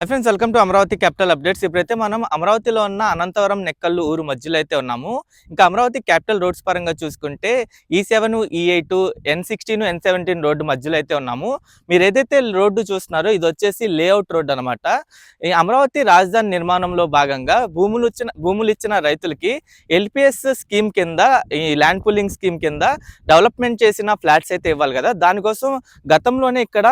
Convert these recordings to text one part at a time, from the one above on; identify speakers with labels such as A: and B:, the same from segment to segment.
A: Friends welcome to Amaravati capital updates ఇప్పుడైతే మనం అమరావతిలో ఉన్న అనంతవరం నెక్కల్లు ఊరు మధ్యలో అయితే ఉన్నాము. ఇంకా అమరావతి క్యాపిటల్ రోడ్స్ పరంగా చూసుకుంటే ఈ సెవెన్ ఈ eight N sixteen N seventeen road మధ్యలో అయితే ఉన్నాము. మీరు ఏదైతే రోడ్డు చూస్తున్నారో ఇది వచ్చేసి లేఅవుట్ రోడ్ అనమాట ఈ అమరావతి రాజధాని నిర్మాణంలో భాగంగా భూములు ఇచ్చిన భూములు ఇచ్చిన రైతులకి ఎల్పిఎస్ స్కీమ్ కింద ఈ ల్యాండ్ పూలింగ్ స్కీమ్ కింద డెవలప్మెంట్ చేసిన ఫ్లాట్స్ అయితే ఇవ్వాలి కదా. దానికోసం గతంలోనే ఇక్కడ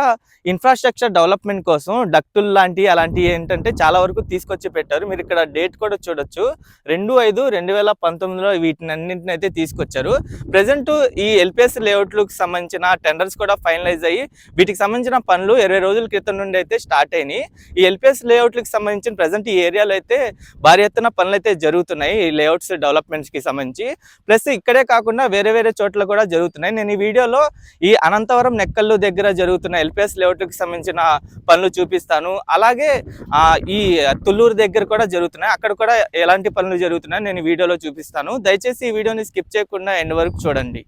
A: ఇన్ఫ్రాస్ట్రక్చర్ డెవలప్మెంట్ కోసం డక్టుల్ లాంటి అలాంటివి ఏంటంటే చాలా వరకు తీసుకొచ్చి పెట్టారు. మీరు ఇక్కడ డేట్ కూడా చూడొచ్చు. రెండు ఐదు రెండు వేల పంతొమ్మిదిలో వీటిని అన్నింటిని అయితే తీసుకొచ్చారు. ప్రజెంట్ ఈ ఎల్పిఎస్ లేఅవుట్లకు సంబంధించిన టెండర్స్ కూడా ఫైనలైజ్ అయ్యి వీటికి సంబంధించిన పనులు ఇరవై రోజుల క్రితం నుండి అయితే స్టార్ట్ అయినాయి. ఈ ఎల్పిఎస్ లేఅవుట్లకు సంబంధించిన ప్రజెంట్ ఈ ఏరియాలో అయితే భారీ ఎత్తున పనులు అయితే జరుగుతున్నాయి ఈ లేఅవుట్స్ డెవలప్మెంట్స్కి సంబంధించి. ప్లస్ ఇక్కడే కాకుండా వేరే వేరే చోట్ల కూడా జరుగుతున్నాయి. నేను ఈ వీడియోలో ఈ అనంతవరం నెక్కల్లు దగ్గర జరుగుతున్న ఎల్పిఎస్ లేఅవుట్లకు సంబంధించిన పనులు చూపిస్తాను. అలాగే అలాగే ఈ తుళ్ళూరు దగ్గర కూడా జరుగుతున్నాయి. అక్కడ కూడా ఎలాంటి పనులు జరుగుతున్నాయి నేను వీడియోలో చూపిస్తాను. దయచేసి ఈ వీడియోని స్కిప్ చేయకుండా ఎండ్ వరకు చూడండి.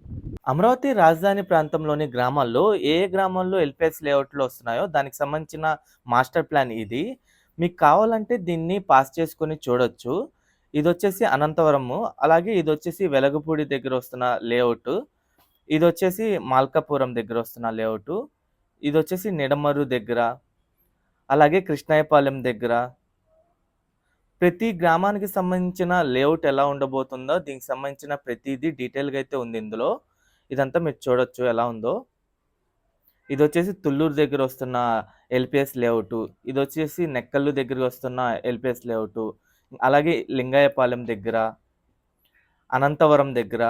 A: అమరావతి రాజధాని ప్రాంతంలోని గ్రామాల్లో ఏ గ్రామాల్లో ఎల్పిఎస్ లేఅవుట్లు వస్తున్నాయో దానికి సంబంధించిన మాస్టర్ ప్లాన్ ఇది. మీకు కావాలంటే దీన్ని పాస్ చేసుకొని చూడొచ్చు. ఇది వచ్చేసి అనంతవరము అలాగే ఇది వచ్చేసి వెలగపూడి దగ్గర వస్తున్న లేఅవుట్ ఇది వచ్చేసి మాల్కాపురం దగ్గర వస్తున్న లేఅవుట్ ఇది వచ్చేసి నిడమరు దగ్గర అలాగే కృష్ణాయపాలెం దగ్గర. ప్రతి గ్రామానికి సంబంధించిన లేఅవుట్ ఎలా ఉండబోతుందో దీనికి సంబంధించిన ప్రతిదీ డీటెయిల్గా అయితే ఉంది ఇందులో. ఇదంతా మీరు చూడొచ్చు ఎలా ఉందో. ఇది వచ్చేసి తుళ్ళూరు దగ్గర వస్తున్న ఎల్పిఎస్ లేఅవుట్. ఇది వచ్చేసి నెక్కల్లు దగ్గర వస్తున్న ఎల్పిఎస్ లేఅవుట్. అలాగే లింగాయపాలెం దగ్గర అనంతవరం దగ్గర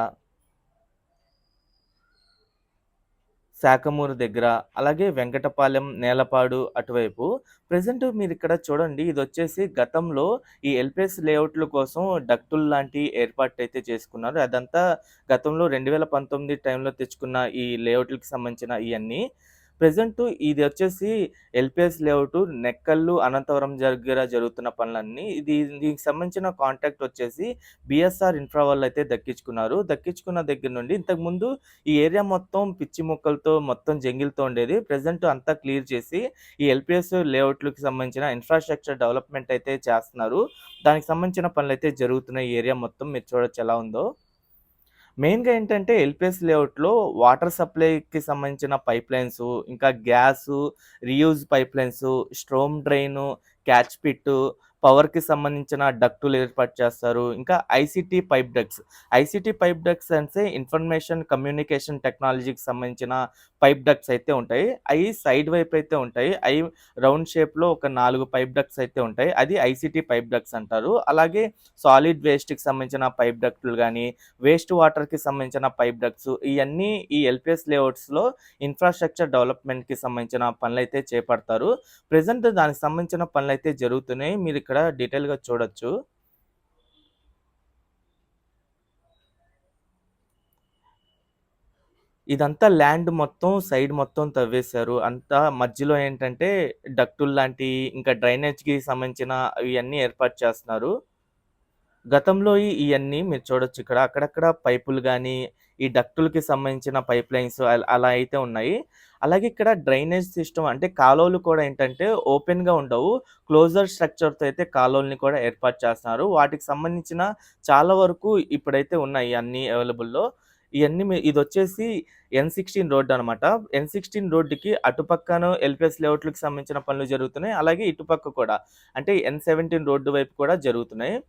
A: శాఖమూరు దగ్గర అలాగే వెంకటపాలెం నేలపాడు అటువైపు. ప్రజెంట్ మీరు ఇక్కడ చూడండి ఇది వచ్చేసి గతంలో ఈ ఎల్పిఎస్ లేఅవుట్ల కోసం డక్టుల్ లాంటి ఏర్పాటు అయితే చేసుకున్నారు. అదంతా గతంలో రెండు వేల పంతొమ్మిది టైంలో తెచ్చుకున్న ఈ లేఅవుట్లకు సంబంధించిన ఇవన్నీ ప్రజెంట్ ఇది వచ్చేసి ఎల్పిఎస్ లేఅవుట్ నెక్కల్లు అనంతవరం దగ్గర జరుగుతున్న పనులన్నీ. ఇది దీనికి సంబంధించిన కాంటాక్ట్ వచ్చేసి బిఎస్ఆర్ ఇన్ఫ్రా వాళ్ళు అయితే దక్కించుకున్నారు. దక్కించుకున్న దగ్గర నుండి ఇంతకుముందు ఈ ఏరియా మొత్తం పిచ్చి మొక్కలతో మొత్తం జంగిల్తో ఉండేది. ప్రజెంట్ అంతా క్లియర్ చేసి ఈ ఎల్పిఎస్ లేఅవుట్లకు సంబంధించిన ఇన్ఫ్రాస్ట్రక్చర్ డెవలప్మెంట్ అయితే చేస్తున్నారు. దానికి సంబంధించిన పనులు అయితే జరుగుతున్నాయి ఈ ఏరియా మొత్తం. మీరు చూడొచ్చు ఎలా ఉందో. మెయిన్గా ఏంటంటే ఎల్పిఎస్ లేఅవుట్లో వాటర్ సప్లైకి సంబంధించిన పైప్ లైన్స్ ఇంకా gas reuse pipe lines storm drain catch pit పవర్కి సంబంధించిన డక్టులు ఏర్పాటు చేస్తారు. ఇంకా ICT pipe ducts ICT pipe ducts అంటే ఇన్ఫర్మేషన్ కమ్యూనికేషన్ టెక్నాలజీకి సంబంధించిన పైప్ డక్స్ అయితే ఉంటాయి. అవి సైడ్ వైపు అయితే ఉంటాయి. అవి రౌండ్ షేప్లో ఒక నాలుగు పైప్ డక్స్ అయితే ఉంటాయి. అది ఐసిటీ పైప్ డక్స్ అంటారు. అలాగే సాలిడ్ వేస్ట్కి సంబంధించిన పైప్ డక్టులు కానీ వేస్ట్ వాటర్కి సంబంధించిన పైప్ డక్ట్స్ ఇవన్నీ ఈ ఎల్పిఎస్ లేఅవుట్స్లో ఇన్ఫ్రాస్ట్రక్చర్ డెవలప్మెంట్కి సంబంధించిన పనులు అయితే చేపడతారు. ప్రజెంట్ దానికి సంబంధించిన పనులు అయితే జరుగుతున్నాయి. మీరు ఇక్కడ డీటెయిల్గా చూడొచ్చు. ఇదంతా ల్యాండ్ మొత్తం సైడ్ మొత్తం తవ్వేశారు. అంతా మధ్యలో ఏంటంటే డక్టుల్ లాంటి ఇంకా డ్రైనేజ్కి సంబంధించిన ఇవన్నీ ఏర్పాటు చేస్తున్నారు. గతంలో ఇవన్నీ మీరు చూడొచ్చు ఇక్కడ. అక్కడక్కడ పైపులు కానీ ఈ డక్టులకి సంబంధించిన పైప్ లైన్స్ అలా అయితే ఉన్నాయి. అలాగే ఇక్కడ డ్రైనేజ్ సిస్టమ్ అంటే కాలువలు కూడా ఏంటంటే ఓపెన్గా ఉండవు. క్లోజర్ స్ట్రక్చర్తో అయితే కాలువల్ని కూడా ఏర్పాటు చేస్తున్నారు. వాటికి సంబంధించిన చాలా వరకు ఇప్పుడైతే ఉన్నాయి అన్నీ అవైలబుల్లో. ఇవన్నీ మీ- ఇది వచ్చేసి ఎన్ సిక్స్టీన్ రోడ్ అనమాట. ఎన్ సిక్స్టీన్ రోడ్డుకి అటుపక్కన ఎల్పిఎస్ లేఅవుట్లకు సంబంధించిన పనులు జరుగుతున్నాయి. అలాగే ఇటుపక్క కూడా. అంటే ఎన్ సెవెంటీన్ రోడ్డు వైపు కూడా జరుగుతున్నాయి.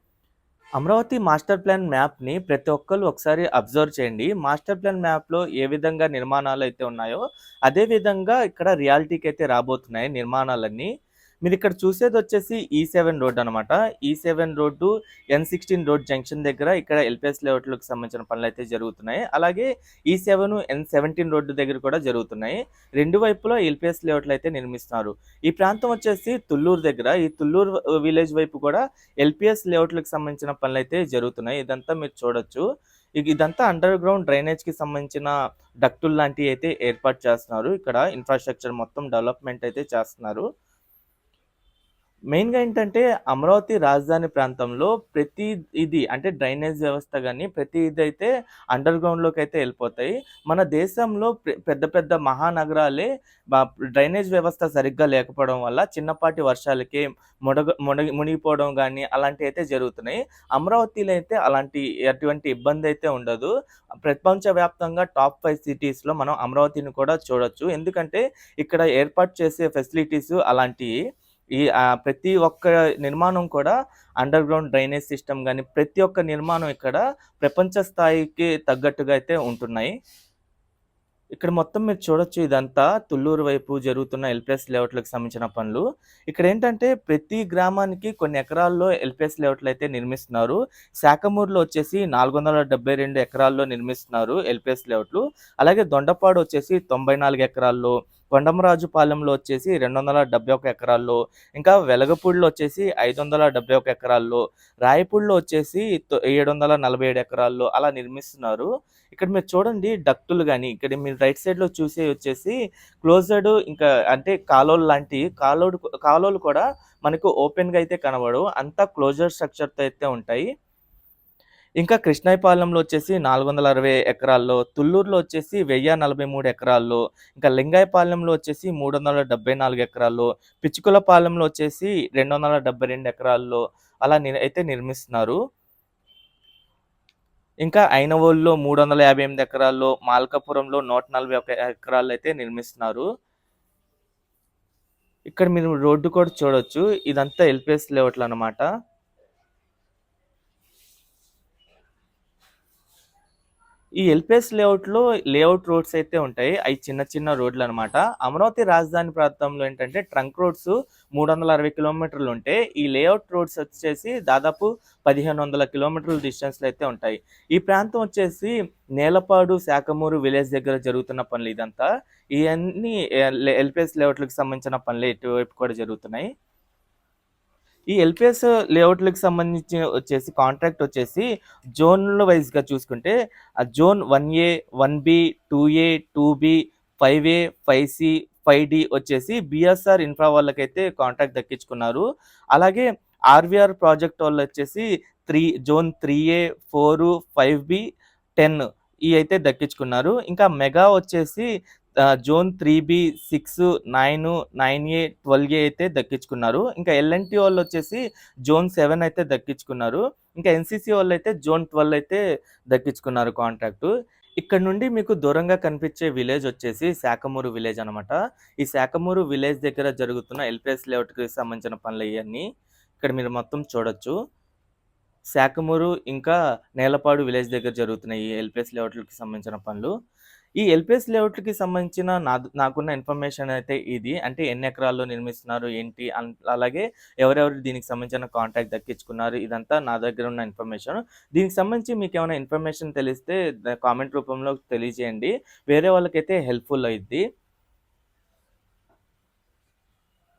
A: అమరావతి మాస్టర్ ప్లాన్ మ్యాప్ని ప్రతి ఒక్కరు ఒకసారి అబ్జర్వ్ చేయండి. మాస్టర్ ప్లాన్ మ్యాప్లో ఏ విధంగా నిర్మాణాలు అయితే ఉన్నాయో అదే విధంగా ఇక్కడ రియాలిటీకి అయితే రాబోతున్నాయి నిర్మాణాలన్నీ. మీరు ఇక్కడ చూసేది వచ్చేసి ఈ సెవెన్ రోడ్ అనమాట ఈ seven road N sixteen road junction దగ్గర ఇక్కడ ఎల్పిఎస్ లేఅవుట్లకు సంబంధించిన పనులు అయితే జరుగుతున్నాయి. అలాగే ఈ సెవెన్ ఎన్ సెవెంటీన్ రోడ్డు దగ్గర కూడా జరుగుతున్నాయి. రెండు వైపులా ఎల్పిఎస్ లేఅవుట్లు అయితే నిర్మిస్తున్నారు. ఈ ప్రాంతం వచ్చేసి తుల్లూరు దగ్గర. ఈ తుల్లూరు విలేజ్ వైపు కూడా ఎల్పిఎస్ లేఅవుట్లకు సంబంధించిన పనులు అయితే జరుగుతున్నాయి. ఇదంతా మీరు చూడొచ్చు. ఇదంతా అండర్ గ్రౌండ్ డ్రైనేజ్కి సంబంధించిన డక్టుల్ లాంటివి అయితే ఏర్పాటు చేస్తున్నారు. ఇక్కడ ఇన్ఫ్రాస్ట్రక్చర్ మొత్తం డెవలప్మెంట్ అయితే చేస్తున్నారు. మెయిన్‌గా ఏంటంటే అమరావతి రాజధాని ప్రాంతంలో ప్రతి ఇది అంటే డ్రైనేజ్ వ్యవస్థ కానీ ప్రతి ఇది అయితే అండర్ గ్రౌండ్‌లోకైతే వెళ్ళిపోతాయి మన దేశంలో పెద్ద పెద్ద మహానగరాలే డ్రైనేజ్ వ్యవస్థ సరిగ్గా లేకపోవడం వల్ల చిన్నపాటి వర్షాలకే మునగ మునగి మునిగిపోవడం కానీ అలాంటివి అయితే జరుగుతున్నాయి. అమరావతిలో అయితే అలాంటి ఎటువంటి ఇబ్బంది అయితే ఉండదు. ప్రపంచవ్యాప్తంగా టాప్ ఫైవ్ సిటీస్‌లో మనం అమరావతిని కూడా చూడొచ్చు. ఎందుకంటే ఇక్కడ ఏర్పాటు చేసే ఫెసిలిటీస్ అలాంటివి ఈ ప్రతి ఒక్క నిర్మాణం కూడా అండర్ గ్రౌండ్ డ్రైనేజ్ సిస్టమ్ కానీ ప్రతి ఒక్క నిర్మాణం ఇక్కడ ప్రపంచ స్థాయికి తగ్గట్టుగా అయితే ఉంటున్నాయి. ఇక్కడ మొత్తం మీరు చూడొచ్చు ఇదంతా తుళ్ళూరు వైపు జరుగుతున్న ఎల్‌పిఎస్ లేఅవుట్‌లకు సంబంధించిన పనులు. ఇక్కడ ఏంటంటే ప్రతి గ్రామానికి కొన్ని ఎకరాల్లో ఎల్‌పిఎస్ లేఅవుట్‌లయితే నిర్మిస్తున్నారు. శాఖమూరులో వచ్చేసి 472 ఎకరాల్లో నిర్మిస్తున్నారు ఎల్‌పిఎస్ లేఅవుట్లు. అలాగే దొండపాడు వచ్చేసి 94 ఎకరాల్లో, కొండమరాజుపాలెంలో వచ్చేసి 271 ఎకరాల్లో, ఇంకా వెలగపూడిలో వచ్చేసి 571 ఎకరాల్లో, రాయపూడిలో వచ్చేసి ఏడు వందల నలభై ఏడు ఎకరాల్లో అలా నిర్మిస్తున్నారు. ఇక్కడ మీరు చూడండి డక్టులు కానీ ఇక్కడ మీరు రైట్ సైడ్‌లో చూసే వచ్చేసి క్లోజ్డ్ ఇంకా అంటే కాలోలు లాంటి కాలోడు కాలోలు కూడా మనకు ఓపెన్‌గా అయితే కనబడవు. అంతా క్లోజర్ స్ట్రక్చర్‌తో అయితే ఉంటాయి. ఇంకా కృష్ణాయపాలెంలో వచ్చేసి 460 ఎకరాల్లో, తుళ్ళూరులో వచ్చేసి 1043 ఎకరాల్లో, ఇంకా లింగాయపాలెంలో వచ్చేసి 374 ఎకరాల్లో, పిచ్చుకులపాలెంలో వచ్చేసి 272 ఎకరాల్లో అలా అయితే నిర్మిస్తున్నారు. ఇంకా అయినవోల్లో మూడు వందల యాభై ఎనిమిది ఎకరాల్లో, మాలకాపురంలో నూట నలభై ఒక ఎకరాల్లో అయితే నిర్మిస్తున్నారు. ఇక్కడ మీరు రోడ్డు కూడా చూడొచ్చు. ఇదంతా ఎల్‌పిఎస్ లేఅవుట్‌లనమాట. ఈ ఎల్‌పిఎస్ లేఅవుట్‌లో లేఅవుట్ రోడ్స్ అయితే ఉంటాయి. అవి చిన్న చిన్న రోడ్లనమాట. అమరావతి రాజధాని ప్రాంతంలో ఏంటంటే ట్రంక్ రోడ్స్ 360 కిలోమీటర్లు ఉంటే, ఈ లేఅవుట్ రోడ్స్ వచ్చేసి దాదాపు 1500 కిలోమీటర్ల డిస్టెన్స్‌లో అయితే ఉంటాయి. ఈ ప్రాంతం వచ్చేసి నేలపాడు, శాఖమూరు విలేజ్ దగ్గర జరుగుతున్న పనులు ఇదంతా. ఇవన్నీ ఎల్‌పిఎస్ లేఅవుట్లకు సంబంధించిన పనులు ఇటువైపు కూడా జరుగుతున్నాయి. ఈ ఎల్‌పిఎస్ లేఅవుట్లకు సంబంధించి వచ్చేసి కాంట్రాక్ట్ వచ్చేసి జోన్‌ల వైజ్గా చూసుకుంటే ఆ జోన్ 1ఏ, 1బి, 2ఏ, 2బి, 5ఏ, 5సి, 5డి వచ్చేసి బిఎస్ఆర్ ఇన్ఫ్రా వాళ్ళకైతే కాంట్రాక్ట్ దక్కించుకున్నారు. అలాగే ఆర్‌వీఆర్ ప్రాజెక్ట్ వాళ్ళు వచ్చేసి three zone three A four five B ten ఈ అయితే దక్కించుకున్నారు. ఇంకా మెగా వచ్చేసి zone three B six nine nine A twelve A అయితే దక్కించుకున్నారు. ఇంకా ఎల్ఎన్టీ వాళ్ళు వచ్చేసి జోన్ సెవెన్ అయితే దక్కించుకున్నారు. ఇంకా ఎన్‌సీసీ అయితే జోన్ 12 అయితే దక్కించుకున్నారు కాంట్రాక్టు. ఇక్కడ నుండి మీకు దూరంగా కనిపించే విలేజ్ వచ్చేసి శాఖమూరు విలేజ్ అనమాట. ఈ శాఖమూరు విలేజ్ దగ్గర జరుగుతున్న ఎల్‌పిఎస్ లేఅవుట్‌కి సంబంధించిన పనులు ఇవన్నీ ఇక్కడ మీరు మొత్తం చూడొచ్చు. శాఖమూరు ఇంకా నేలపాడు విలేజ్ దగ్గర జరుగుతున్నాయి ఈ ఎల్‌పిఎస్ లేఅవుట్‌లకి సంబంధించిన పనులు. ఈ ఎల్‌పిఎస్ లేఅవుట్‌లకి సంబంధించిన నా నాకున్న ఇన్ఫర్మేషన్ అయితే ఇది. అంటే ఎన్ని ఎకరాల్లో నిర్మిస్తున్నారు, ఏంటి అన్ అలాగే ఎవరెవరు దీనికి సంబంధించిన కాంటాక్ట్ దక్కించుకున్నారు, ఇదంతా నా దగ్గర ఉన్న ఇన్ఫర్మేషన్. దీనికి సంబంధించి మీకు ఏమైనా ఇన్ఫర్మేషన్ తెలిస్తే కామెంట్ రూపంలో తెలియజేయండి. వేరే వాళ్ళకైతే హెల్ప్‌ఫుల్ అయింది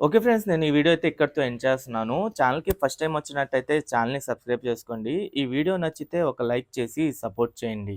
A: ఓకే ఫ్రెండ్స్. నేను ఈ వీడియో అయితే ఇక్కడితో ఎండ్ చేస్తున్నాను. ఛానల్కి ఫస్ట్ టైం వచ్చినట్టయితే ఛానల్ని సబ్స్క్రైబ్ చేసుకోండి. ఈ వీడియో నచ్చితే ఒక లైక్ చేసి సపోర్ట్ చేయండి.